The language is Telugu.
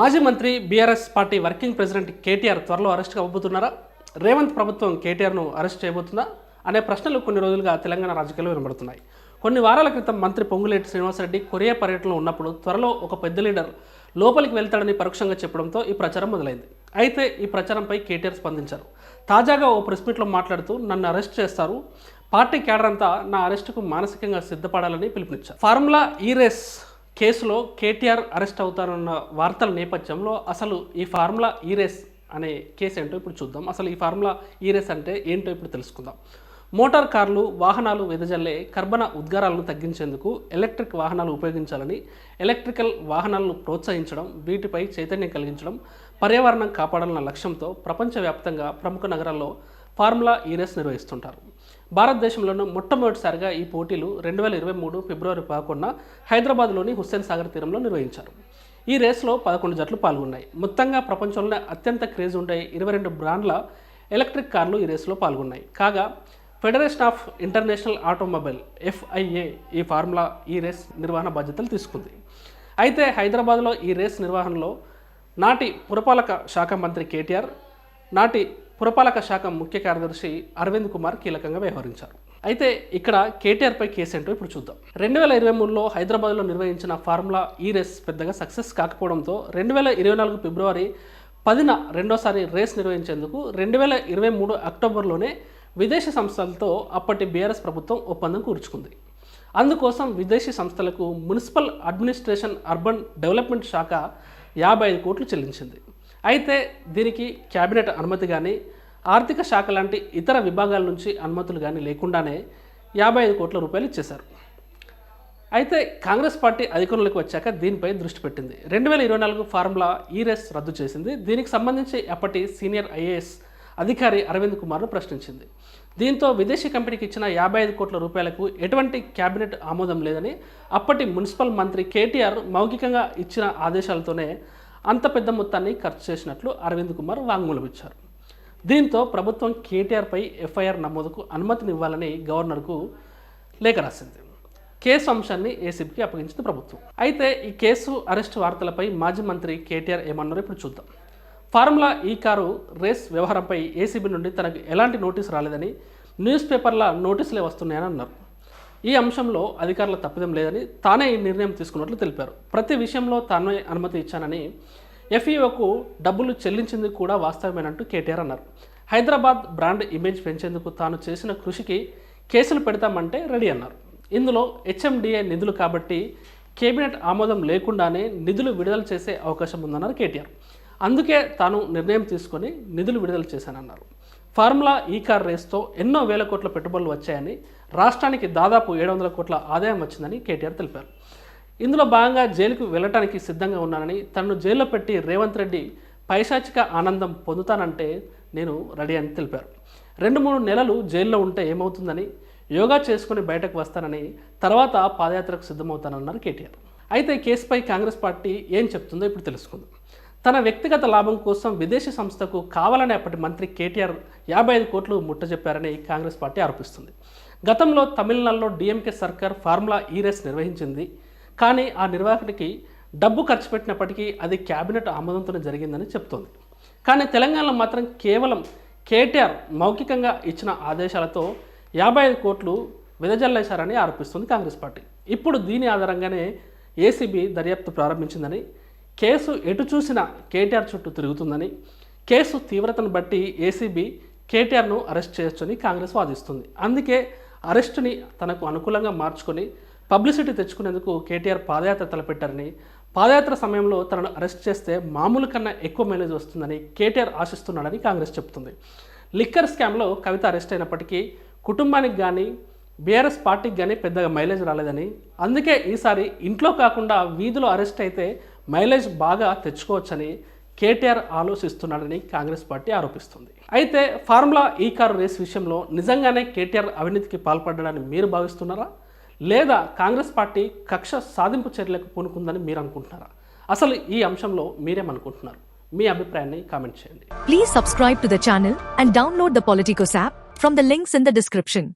మాజీ మంత్రి BRS party working president KTR త్వరలో అరెస్ట్ కాబోతున్నారా? రేవంత్ ప్రభుత్వం కేటీఆర్ను అరెస్ట్ చేయబోతుందా? అనే ప్రశ్నలు కొన్ని రోజులుగా తెలంగాణ రాజకీయాల్లో వినబడుతున్నాయి. కొన్ని వారాల క్రితం మంత్రి పొంగులేటి శ్రీనివాసరెడ్డి కొరియా పర్యటనలో ఉన్నప్పుడు త్వరలో ఒక పెద్ద లీడర్ లోపలికి వెళ్తాడని పరోక్షంగా చెప్పడంతో ఈ ప్రచారం మొదలైంది. అయితే ఈ ప్రచారంపై కేటీఆర్ స్పందించారు. తాజాగా ఓ ప్రెస్ మీట్లో మాట్లాడుతూ నన్ను అరెస్ట్ చేస్తారు. పార్టీ క్యాడర్ అంతా నా అరెస్టుకు మానసికంగా సిద్ధపడాలని పిలుపునిచ్చారు. ఫార్ములా ఈ రేస్ కేసులో కేటీఆర్ అరెస్ట్ అవుతారన్న వార్తల నేపథ్యంలో అసలు ఈ ఫార్ములా ఈ రేస్ అనే కేసు ఏంటో ఇప్పుడు చూద్దాం. అసలు ఈ ఫార్ములా ఈ రేస్ అంటే ఏంటో ఇప్పుడు తెలుసుకుందాం. మోటార్ కార్లు వాహనాలు వెదజల్లే కర్బన ఉద్గారాలను తగ్గించేందుకు ఎలక్ట్రిక్ వాహనాలు ఉపయోగించాలని ఎలక్ట్రికల్ వాహనాలను ప్రోత్సహించడం వీటిపై చైతన్యం కలిగించడం పర్యావరణం కాపాడాలన్న లక్ష్యంతో ప్రపంచవ్యాప్తంగా ప్రముఖ నగరాల్లో ఫార్ములా ఈ రేస్ నిర్వహిస్తుంటారు. భారతదేశంలోనూ మొట్టమొదటిసారిగా ఈ పోటీలు రెండు వేల ఇరవై మూడు ఫిబ్రవరి పదకొండున హైదరాబాద్లోని హుస్సేన్ సాగర్ తీరంలో నిర్వహించారు. ఈ రేస్లో పదకొండు జట్లు పాల్గొన్నాయి. మొత్తంగా ప్రపంచంలోనే అత్యంత క్రేజ్ ఉండే ఇరవై రెండు బ్రాండ్ల ఎలక్ట్రిక్ కార్లు ఈ రేస్లో పాల్గొన్నాయి. కాగా federation of international automobile FIA ఈ ఫార్ములా ఈ రేస్ నిర్వహణ బాధ్యతలు తీసుకుంది. అయితే హైదరాబాద్లో ఈ రేస్ నిర్వహణలో నాటి పురపాలక శాఖ మంత్రి కేటీఆర్ నాటి పురపాలక శాఖ ముఖ్య కార్యదర్శి అరవింద్ కుమార్ కీలకంగా వ్యవహరించారు. అయితే ఇక్కడ కేటీఆర్పై కేసు ఏంటో ఇప్పుడు చూద్దాం. రెండు వేల ఇరవై మూడులో హైదరాబాద్లో నిర్వహించిన ఫార్ములా ఈ రేస్ పెద్దగా సక్సెస్ కాకపోవడంతో రెండు వేల ఇరవై నాలుగు ఫిబ్రవరి పదిన రెండోసారి రేస్ నిర్వహించేందుకు రెండు వేల ఇరవై మూడు అక్టోబర్లోనే విదేశీ సంస్థలతో అప్పటి బీఆర్ఎస్ ప్రభుత్వం ఒప్పందం కూర్చుకుంది. అందుకోసం విదేశీ సంస్థలకు మున్సిపల్ అడ్మినిస్ట్రేషన్ అర్బన్ డెవలప్మెంట్ శాఖ యాభై ఐదు కోట్లు చెల్లించింది. అయితే దీనికి క్యాబినెట్ అనుమతి కానీ ఆర్థిక శాఖ లాంటి ఇతర విభాగాల నుంచి అనుమతులు కానీ లేకుండానే యాభై ఐదు కోట్ల రూపాయలు ఇచ్చేశారు. అయితే కాంగ్రెస్ పార్టీ అధికారంలోకి వచ్చాక దీనిపై దృష్టి పెట్టింది. రెండు వేల ఇరవై నాలుగు ఫార్ములా ఈ రేస్ రద్దు చేసింది. దీనికి సంబంధించి అప్పటి సీనియర్ ఐఏఎస్ అధికారి అరవింద్ కుమార్ను ప్రశ్నించింది. దీంతో విదేశీ కంపెనీకి ఇచ్చిన యాభై ఐదు కోట్ల రూపాయలకు ఎటువంటి క్యాబినెట్ ఆమోదం లేదని అప్పటి మున్సిపల్ మంత్రి కేటీఆర్ మౌఖికంగా ఇచ్చిన ఆదేశాలతోనే అంత పెద్ద మొత్తాన్ని ఖర్చు చేసినట్లు అరవింద్ కుమార్ వాంగ్మూలం ఇచ్చారు. దీంతో ప్రభుత్వం కేటీఆర్పై ఎఫ్ఐఆర్ నమోదుకు అనుమతినివ్వాలని గవర్నర్కు లేఖ రాసింది. కేసు అంశాన్ని ఏసీబీకి అప్పగించింది ప్రభుత్వం. అయితే ఈ కేసు అరెస్ట్ వార్తలపై మాజీ మంత్రి కేటీఆర్ ఏమన్నారో ఇప్పుడు చూద్దాం. ఫార్ములా ఈ కారు రేస్ వ్యవహారంపై ఏసీబీ నుండి తనకు ఎలాంటి నోటీస్ రాలేదని న్యూస్ పేపర్ల నోటీసులే వస్తున్నాయని అన్నారు. ఈ అంశంలో అధికారుల తప్పిదం లేదని తానే ఈ నిర్ణయం తీసుకున్నట్లు తెలిపారు. ప్రతి విషయంలో తానే అనుమతి ఇచ్చానని ఎఫ్ఈఓకు డబ్బులు చెల్లించింది కూడా వాస్తవమేనంటూ కేటీఆర్ అన్నారు. హైదరాబాద్ బ్రాండ్ ఇమేజ్ పెంచేందుకు తాను చేసిన కృషికి కేసులు పెడతామంటే రెడీ అన్నారు. ఇందులో హెచ్ఎండిఏ నిధులు కాబట్టి కేబినెట్ ఆమోదం లేకుండానే నిధులు విడుదల చేసే అవకాశం ఉందన్నారు కేటీఆర్. అందుకే తాను నిర్ణయం తీసుకొని నిధులు విడుదల చేశానన్నారు. ఫార్ములా ఈ కార్ రేస్తో ఎన్నో వేల కోట్ల పెట్టుబడులు వచ్చాయని రాష్ట్రానికి దాదాపు ఏడు వందల కోట్ల ఆదాయం వచ్చిందని కేటీఆర్ తెలిపారు. ఇందులో భాగంగా జైలుకు వెళ్ళటానికి సిద్ధంగా ఉన్నానని తనను జైల్లో పెట్టి రేవంత్ రెడ్డి పైశాచిక ఆనందం పొందుతానంటే నేను రెడీ అని తెలిపారు. రెండు మూడు నెలలు జైల్లో ఉంటే ఏమవుతుందని యోగా చేసుకుని బయటకు వస్తానని తర్వాత పాదయాత్రకు సిద్ధమవుతానన్నారు కేటీఆర్. అయితే కేసుపై కాంగ్రెస్ పార్టీ ఏం చెప్తుందో ఇప్పుడు తెలుసుకుందాం. తన వ్యక్తిగత లాభం కోసం విదేశీ సంస్థకు కావాలని అప్పటి మంత్రి కేటీఆర్ యాభై ఐదు కోట్లు ముట్టజెప్పారని కాంగ్రెస్ పార్టీ ఆరోపిస్తుంది. గతంలో తమిళనాడులో డిఎంకే సర్కార్ ఫార్ములా ఈ రేస్ నిర్వహించింది. కానీ ఆ నిర్వాహకుడికి డబ్బు ఖర్చు పెట్టినప్పటికీ అది క్యాబినెట్ ఆమోదంతోనే జరిగిందని చెప్తోంది. కానీ తెలంగాణలో మాత్రం కేవలం కేటీఆర్ మౌఖికంగా ఇచ్చిన ఆదేశాలతో యాభై ఐదు కోట్లు వెదజల్లేశారని ఆరోపిస్తుంది కాంగ్రెస్ పార్టీ. ఇప్పుడు దీని ఆధారంగానే ఏసీబీ దర్యాప్తు ప్రారంభించిందని కేసు ఎటు చూసినా కేటీఆర్ చుట్టూ తిరుగుతుందని కేసు తీవ్రతను బట్టి ఏసీబీ కేటీఆర్ను అరెస్ట్ చేయొచ్చని కాంగ్రెస్ వాదిస్తుంది. అందుకే అరెస్టుని తనకు అనుకూలంగా మార్చుకొని పబ్లిసిటీ తెచ్చుకునేందుకు కేటీఆర్ పాదయాత్ర తలపెట్టారని పాదయాత్ర సమయంలో తనను అరెస్ట్ చేస్తే మామూలు కన్నా ఎక్కువ మైలేజ్ వస్తుందని కేటీఆర్ ఆశిస్తున్నాడని కాంగ్రెస్ చెబుతుంది లిక్కర్ స్కామ్లో కవిత అరెస్ట్ అయినప్పటికీ కుటుంబానికి కానీ బీఆర్ఎస్ పార్టీకి కానీ పెద్దగా మైలేజ్ రాలేదని అందుకే ఈసారి ఇంట్లో కాకుండా వీధిలో అరెస్ట్ అయితే మైలేజ్ బాగా తెచ్చుకోవచ్చని కేటీఆర్ ఆలోచిస్తున్నాడని కాంగ్రెస్ పార్టీ ఆరోపిస్తుంది. అయితే ఫార్ములా ఈ కారు రేస్ విషయంలో నిజంగానే కేటీఆర్ అవినీతికి పాల్పడ్డాడని మీరు భావిస్తున్నారా? లేదా కాంగ్రెస్ పార్టీ కక్ష సాధింపు చర్యలకు పూనుకుందని మీరు అనుకుంటున్నారా? అసలు ఈ అంశంలో మీరేమనుకుంటున్నారు? మీ అభిప్రాయాన్ని కామెంట్ చేయండి. Please subscribe to the channel and download the Politicos app from the links in the description